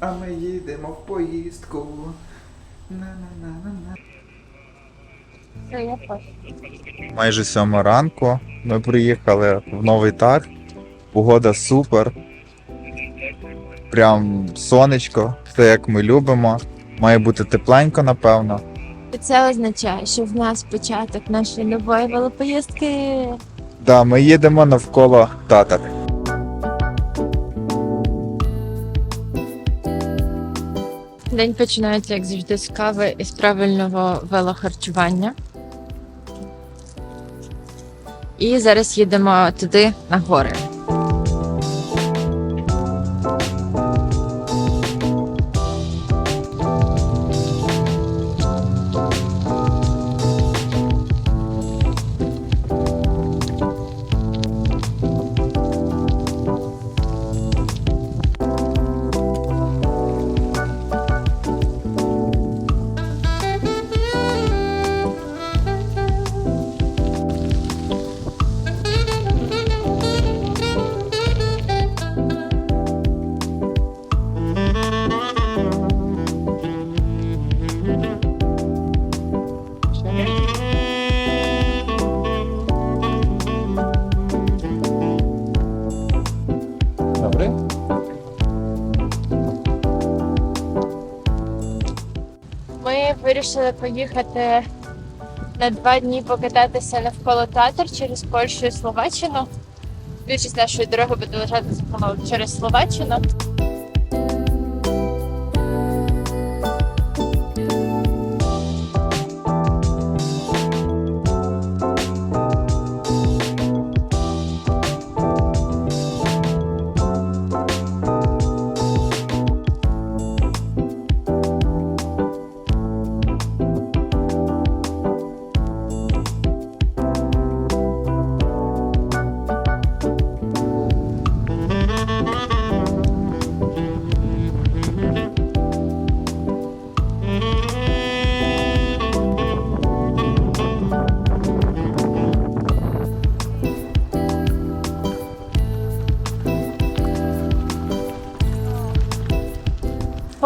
А ми їдемо в поїздку. На-на-на-на-на. Я. Майже сьома ранку. Ми приїхали в новий тар. Погода супер. Прям сонечко, все як ми любимо. Має бути тепленько, напевно. Це означає, що в нас початок нашої нової велопоїздки. Да, ми їдемо навколо татар. День починається, як завжди, з кави і з правильного велохарчування. І зараз їдемо туди на гори. Вирішили поїхати на два дні покататися навколо Татар через Польщу і Словаччину. Більшість нашої дороги буде лежати через Словаччину.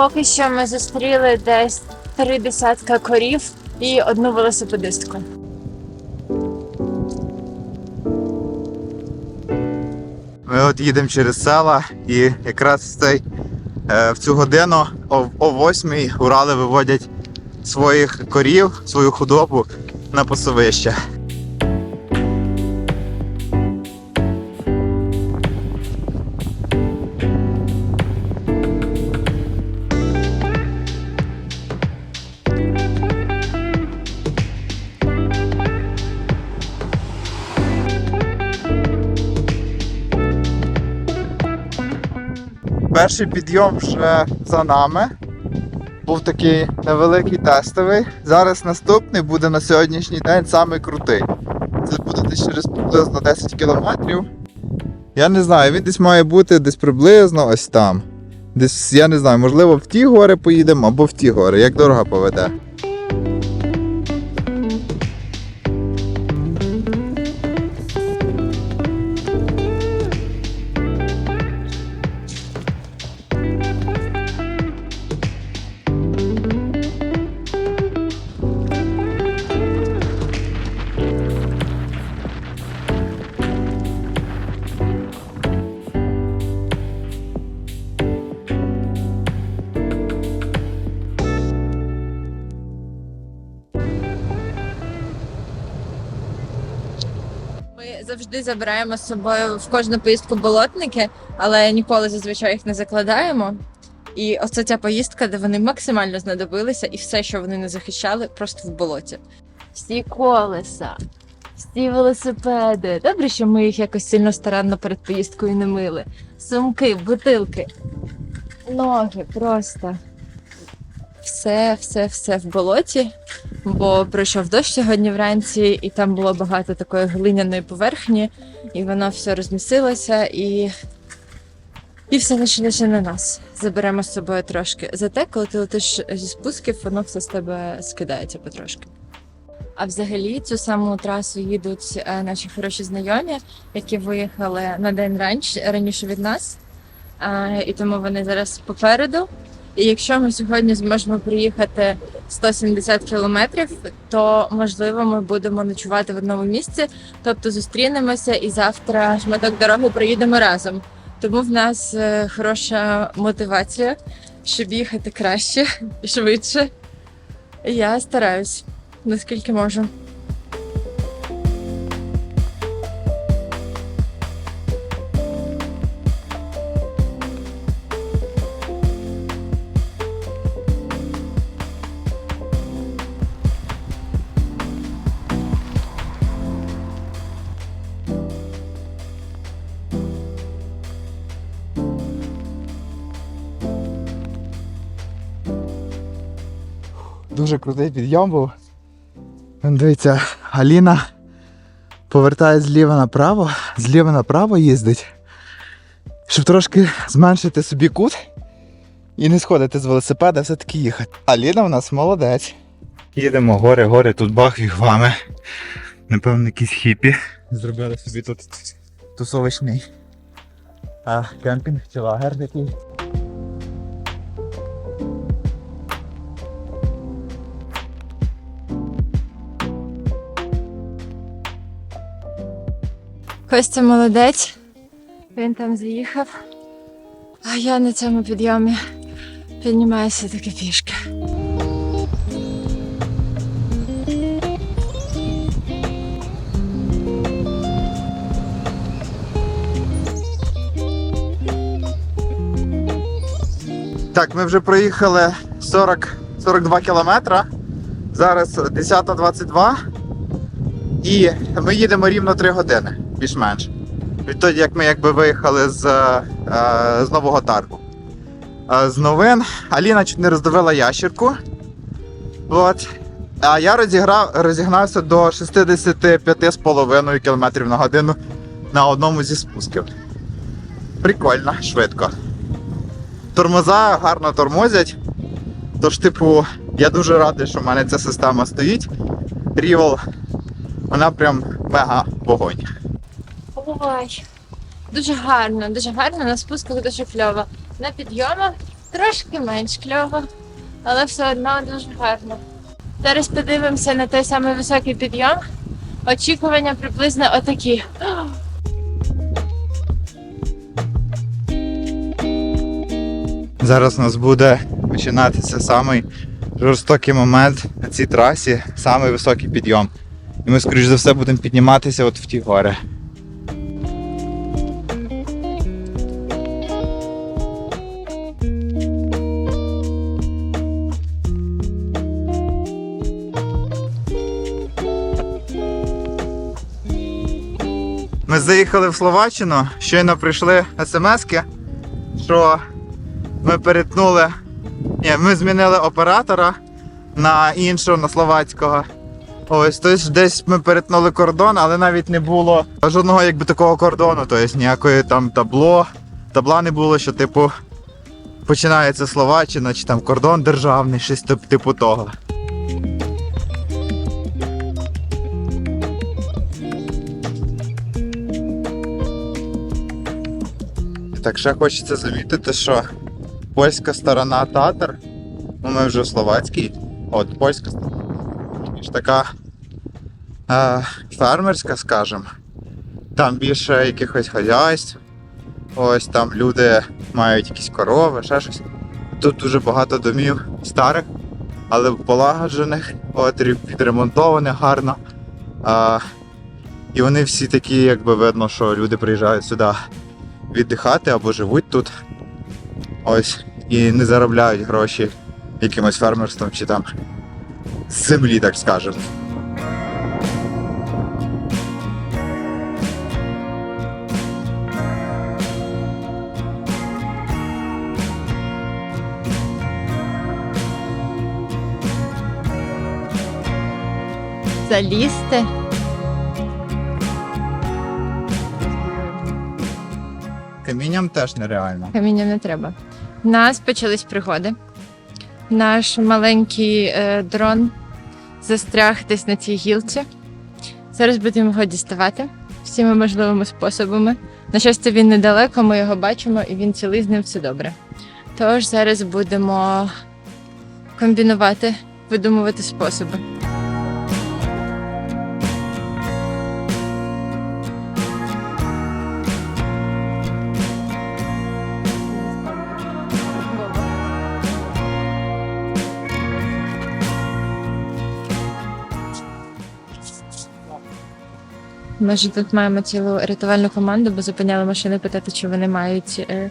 Поки що ми зустріли десь три десятка корів і одну велосипедистку. Ми от їдемо через села і якраз в, цей, е, в цю годину о, 8 Урали виводять своїх корів, свою худобу на пасовище. Перший підйом вже за нами. Був такий невеликий тестовий. Зараз наступний буде на сьогоднішній день самий крутий. Це буде десь через приблизно 10 кілометрів. Я не знаю, він десь має бути десь приблизно ось там. Десь, я не знаю, можливо, в ті гори поїдемо або в ті гори, як дорога поведе. Забираємо з собою в кожну поїздку болотники, але ніколи зазвичай їх не закладаємо. І оце ця поїздка, де вони максимально знадобилися, і все, що вони не захищали, просто в болоті. Всі колеса, всі велосипеди. Добре, що ми їх якось сильно старанно перед поїздкою не мили. Сумки, бутилки, ноги просто. Все, все, все в болоті бо пройшов дощ сьогодні вранці, і там було багато такої глиняної поверхні, і воно все розмісилося, і, і все лишилося на нас. Заберемо з собою трошки. Зате, коли ти летиш зі спусків, воно все з тебе скидається потрошки. А взагалі цю саму трасу їдуть е, наші хороші знайомі, які виїхали на день раніше від нас. Е, і тому вони зараз попереду. І якщо ми сьогодні зможемо приїхати 170 кілометрів, то можливо ми будемо ночувати в одному місці, тобто зустрінемося і завтра шматок дороги проїдемо разом. Тому в нас е, хороша мотивація, щоб їхати краще, швидше. Я стараюсь, наскільки можу. Дуже крутий підйом був. Дивіться, Аліна повертає зліва направо, зліва направо їздить, щоб трошки зменшити собі кут і не сходити з велосипеда, все-таки їхати. Аліна в нас молодець. Їдемо гори, тут бах вами. Напевно, якісь хіпі. Зробили собі тут тусовочний а, кемпінг чи лагер такий. Костя молодець. Він там заїхав. А я на цьому підйомі піднімаюся таки пішки. Так, ми вже проїхали 40, 42 кілометра. Зараз 10.22. І ми їдемо рівно 3 години, більш-менш. Відтоді, як ми якби виїхали з, е, з Нового Таргу. Е, з новин Аліна чуть не роздавила ящірку. От. А я розіграв, розігнався до 65,5 км на годину на одному зі спусків. Прикольно, швидко. Тормоза гарно тормозять. Тож, типу, я дуже радий, що в мене ця система стоїть. Рівел, вона прям мега вогонь. Ой, дуже гарно, дуже гарно. На спусках дуже кльово. На підйомах трошки менш кльово, але все одно дуже гарно. Зараз подивимося на той самий високий підйом. Очікування приблизно отакі. Зараз у нас буде починатися самий жорстокий момент на цій трасі, самий високий підйом. І ми, скоріш за все, будемо підніматися от в ті гори. Заїхали в Словаччину, щойно прийшли смски, що ми перетнули. Ні, ми змінили оператора на іншого, на словацького. Ось, тобто десь ми перетнули кордон, але навіть не було жодного якби такого кордону, тобто ніякої там табло, табла не було, що типу починається Словаччина чи там кордон державний, щось типу того. Так ще хочеться замітити, що польська сторона Татар, ну ми вже в словацькій, от польська сторона, більш така е, фермерська, скажімо. Там більше якихось хазяйств. Ось там люди мають якісь корови, ще щось. Тут дуже багато домів старих, але полагоджених, от ре- відремонтованих гарно. А, і вони всі такі, якби видно, що люди приїжджають сюди віддихати або живуть тут. Ось. І не заробляють гроші якимось фермерством чи там землі, так скажемо. Залізти. Камінням теж нереально. Каміння не треба. У нас почались пригоди. Наш маленький е, дрон застряг десь на цій гілці. Зараз будемо його діставати всіма можливими способами. На щастя, він недалеко, ми його бачимо і він цілий з ним все добре. Тож зараз будемо комбінувати, видумувати способи. Ми ж тут маємо цілу рятувальну команду, бо зупиняли машини питати, чи вони мають е,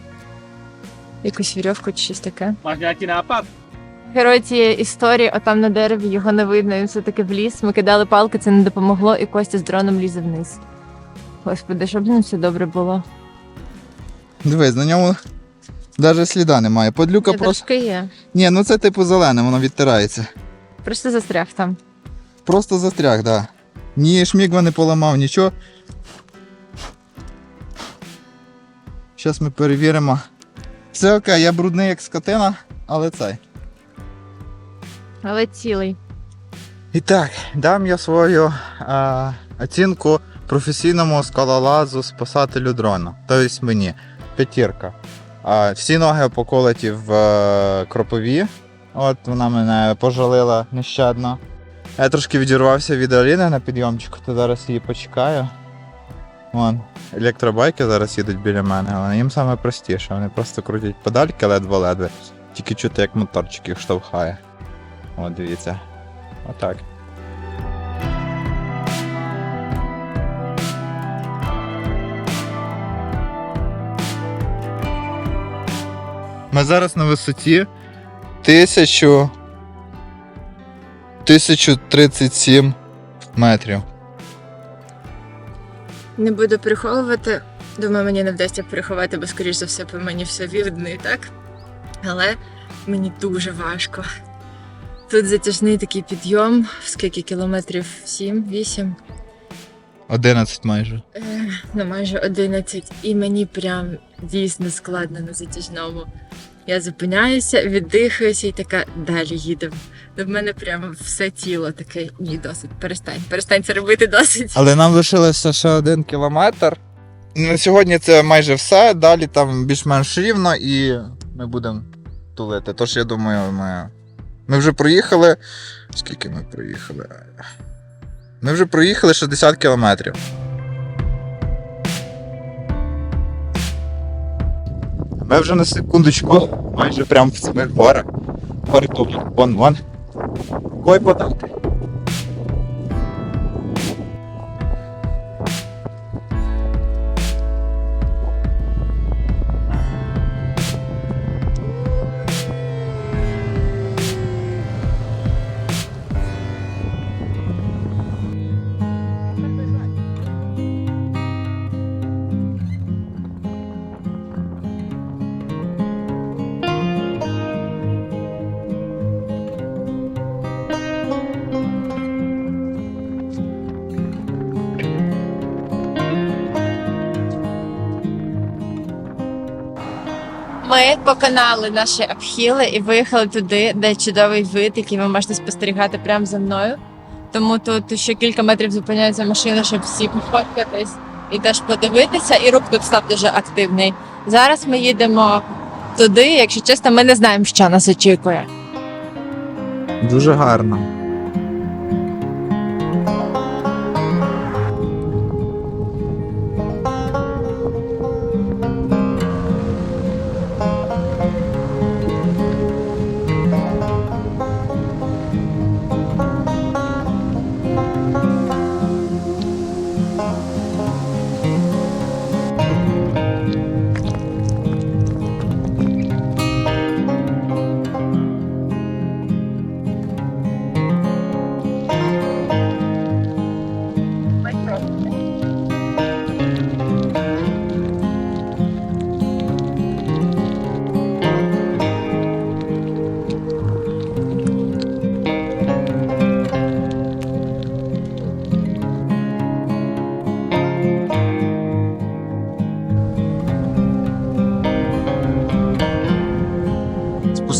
якусь вірьовку чи щось таке. Герой цієї історії, отам на дереві його не видно, він все-таки вліз. Ми кидали палки, це не допомогло, і Костя з дроном лізе вниз. Господи, щоб з ним все добре було. Дивись, на ньому навіть сліда немає. Подлюка Ні, просто. трошки є. Ні, ну це типу зелене, воно відтирається. Просто застряг там. Просто застряг, так. Да. Ні шмігва не поламав, нічого. Зараз ми перевіримо. Все окей, я брудний як скотина, але цей. Але цілий. І так, дам я свою е, оцінку професійному скалолазу спасателю дрона. Тобто мені. П'ятірка. Е, всі ноги поколоті в е, кропові. От вона мене пожалила нещадно. Я трошки відірвався від Аліни на підйомчику, то зараз її почекаю. Вон, електробайки зараз їдуть біля мене, але їм саме простіше. Вони просто крутять педальки ледве-ледве. Тільки чути, як моторчик їх штовхає. От дивіться. Отак. Ми зараз на висоті 1000... 1037 метрів. Не буду приховувати. Думаю, мені не вдасться приховати, бо, скоріш за все, по мені все видно і так. Але мені дуже важко. Тут затяжний такий підйом, скільки кілометрів? 7, 8, 11 майже. е, ну майже 11. І мені прям дійсно складно на затяжному. Я зупиняюся, віддихаюся і така далі їдемо. До мене прямо все тіло таке. Ні, досить, перестань, перестань це робити досить. Але нам лишилося ще один кілометр. На сьогодні це майже все. Далі там більш-менш рівно і ми будемо тулити. Тож я думаю, ми. Ми вже проїхали. Скільки ми проїхали? Ми вже проїхали 60 кілометрів. Ми вже на секундочку, майже прямо в самих горах. Гори тут, вон, вон. Кой Ми поконали наші обхіли і виїхали туди, де чудовий вид, який ви можете спостерігати прямо за мною. Тому тут ще кілька метрів зупиняється машина, щоб всі пофоткатись і теж подивитися. І рух тут став дуже активний. Зараз ми їдемо туди. Якщо чесно, ми не знаємо, що нас очікує. Дуже гарно.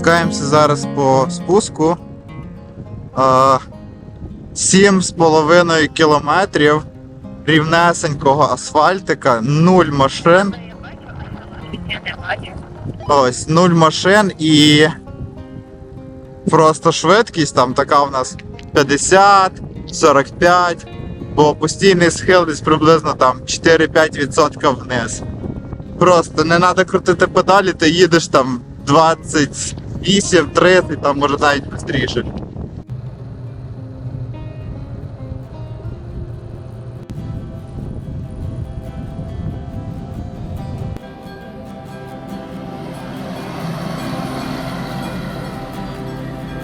Спускаємося зараз по спуску. А, Сім з половиною кілометрів рівнесенького асфальтика, нуль машин. Ось, нуль машин і просто швидкість там така в нас 50, 45, бо постійний схил десь приблизно там 4-5% вниз. Просто не треба крутити педалі, ти їдеш там 28-30, там може навіть швидше.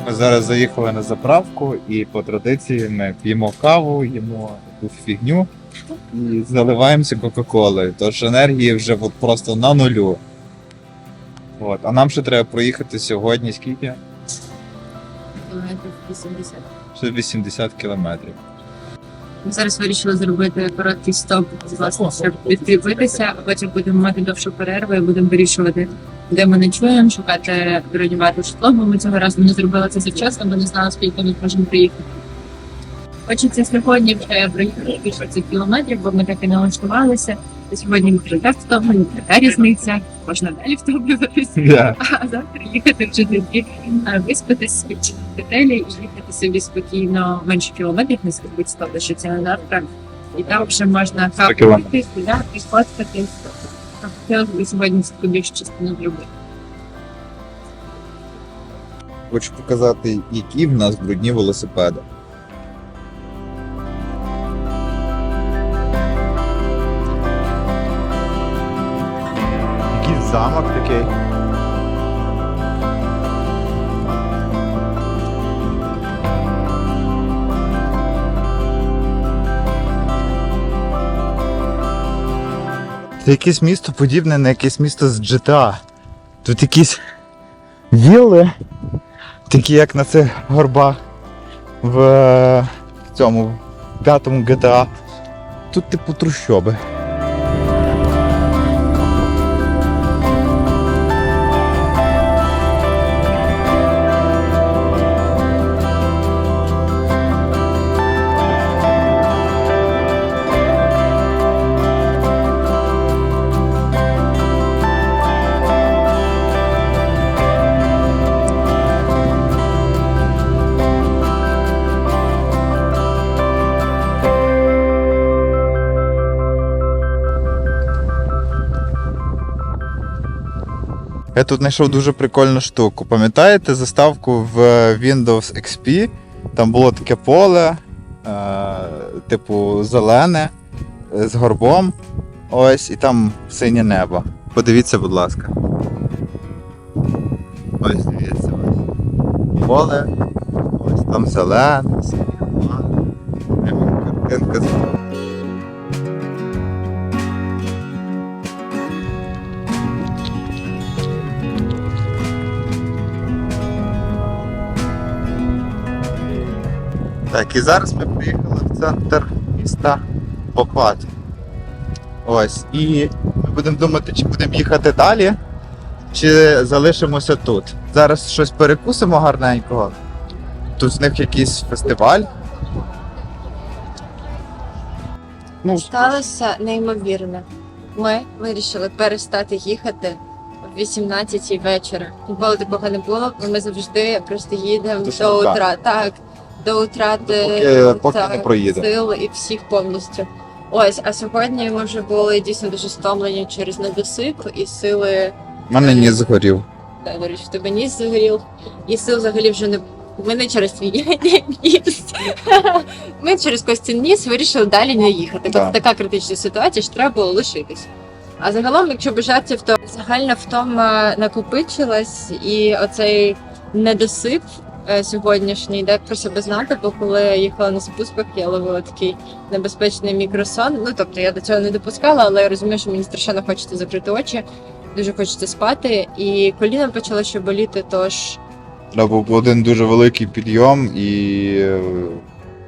Ми зараз заїхали на заправку і по традиції ми п'ємо каву, їмо якусь фігню і заливаємося Кока-Колою. Тож енергії вже от просто на нулю. От. А нам ще треба проїхати сьогодні скільки? Кілометрів 80. Ще 80 кілометрів. Ми зараз вирішили зробити короткий стоп, власне, щоб підкріпитися, а потім будемо мати довшу перерву і будемо вирішувати, де ми ночуємо, шукати бронювати житло, бо ми цього разу не зробили це завчасно, бо не знали, скільки ми зможемо приїхати. Хочеться сьогодні вже проїхати більше цих кілометрів, бо ми так і налаштувалися. Та Сьогодні ми вже так втомлені, така різниця, можна далі втомлюватися. А завтра їхати вже тоді а, виспатись, відчинити готелі і їхати собі спокійно менше кілометрів, не скажуть 100 лишиться на завтра. І там вже можна пити, гуляти, фоткати. Хотілося б сьогодні таку більшу частину зробити. Хочу показати, які в нас брудні велосипеди. Замок такий. Це якесь місто подібне на якесь місто з GTA. Тут якісь вілли, такі як на цих горбах в, е, цьому п'ятому GTA. Тут типу трущоби. Я тут знайшов дуже прикольну штуку. Пам'ятаєте заставку в Windows XP? Там було таке поле, е, типу зелене, е, з горбом. Ось, і там синє небо. Подивіться, будь ласка. Ось дивіться. Ось. Поле. Ось там зелене, синє. Картинка з Так, і зараз ми приїхали в центр міста Покват. Ось. І ми будемо думати, чи будемо їхати далі, чи залишимося тут. Зараз щось перекусимо гарненького. Тут в них якийсь фестиваль. Ну, Сталося неймовірне. Ми вирішили перестати їхати в 18 вечора. Ніколи такого не було, бо ми завжди просто їдемо До до, смерка. утра. Так, до утрати Поки- поки не проїде. сил і всіх повністю. Ось, а сьогодні ми вже були дійсно дуже стомлені через недосип і сили. в мене ніс згорів. Та, до речі, в тебе ніс загорів, і сил взагалі вже не. Ми не через твій ніс. Ми через Костін ніс вирішили далі не їхати. Да. Тобто така критична ситуація, що треба було лишитись. А загалом, якщо без жартів, то загальна втома накопичилась, і оцей недосип сьогоднішній, де про себе знати, бо коли я їхала на спусках, я ловила такий небезпечний мікросон. Ну тобто я до цього не допускала, але я розумію, що мені страшенно хочеться закрити очі, дуже хочеться спати, і коліна почало ще боліти, тож Да, був один дуже великий підйом і, е,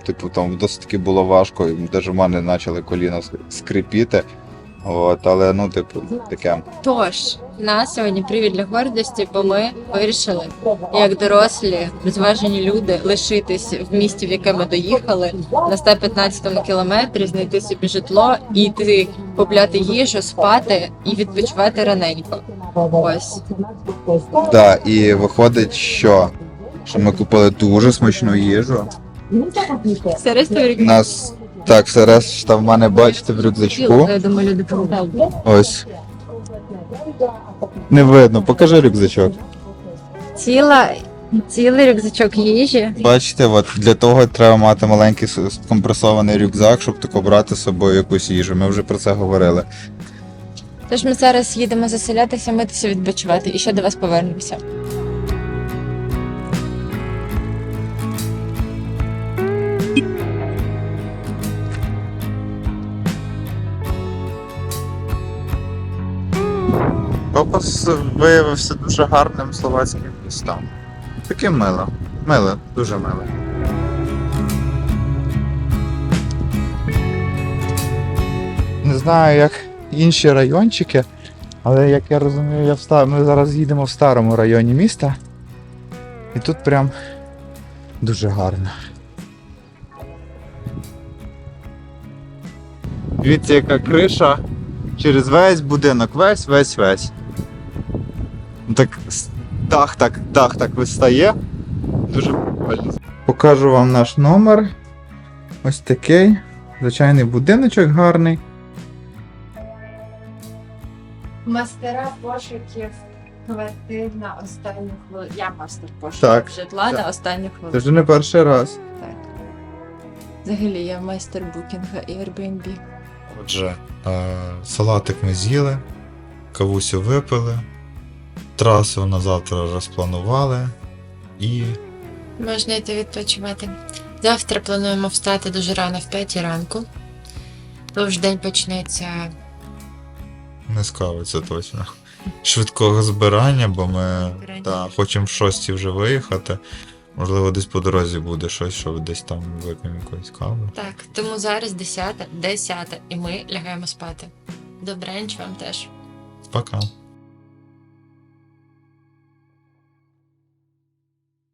типу, там досить таки було важко. і Навіть в мене почали коліна скрипіти. От, але ну, типу, таке. Тож, нас сьогодні привід для гордості, бо ми вирішили, як дорослі, розважені люди, лишитись в місті, в яке ми доїхали, на 115 кілометрі, знайти собі житло і йти купляти їжу, спати і відпочивати раненько. Ось. Да, і виходить, що, що ми купили дуже смачну їжу. Все решта нас так, все решта в мене бачите в рюкзачку. Я думаю, люди. Ось. Не видно, покажи рюкзачок. Ціла, цілий рюкзачок їжі. Бачите, от для того треба мати маленький скомпресований рюкзак, щоб тако брати з собою якусь їжу. Ми вже про це говорили. Тож ми зараз їдемо заселятися, митися, відпочивати і ще до вас повернемося. Копас виявився дуже гарним словацьким містом. Таке мило. Миле, дуже миле. Не знаю, як інші райончики, але як я розумію, я в ми зараз їдемо в старому районі міста. І тут прям дуже гарно. Дивіться, яка криша через весь будинок, весь, весь, весь. Ну, Так дах так, дах так вистає. Дуже прикольно. Покажу вам наш номер. Ось такий. Звичайний будиночок гарний. Мастера пошуків квартир на останню хвилину. Я мастер пошуків Так, житла так. на останню Це хвилину. вже не перший раз. Так. Взагалі я майстер букінга і Airbnb. Отже, е, салатик ми з'їли, кавусю випили, трасу на завтра розпланували і Можна йти відпочивати. Завтра плануємо встати дуже рано в 5 ранку. Тож день почнеться. не скавиться точно. Швидкого збирання, бо ми Збирання. та, хочемо в шості вже виїхати. Можливо, десь по дорозі буде щось, що десь там вип'ємо якоїсь кави. Так, тому зараз 10, 10, і ми лягаємо спати. Добраніч вам теж. Пока.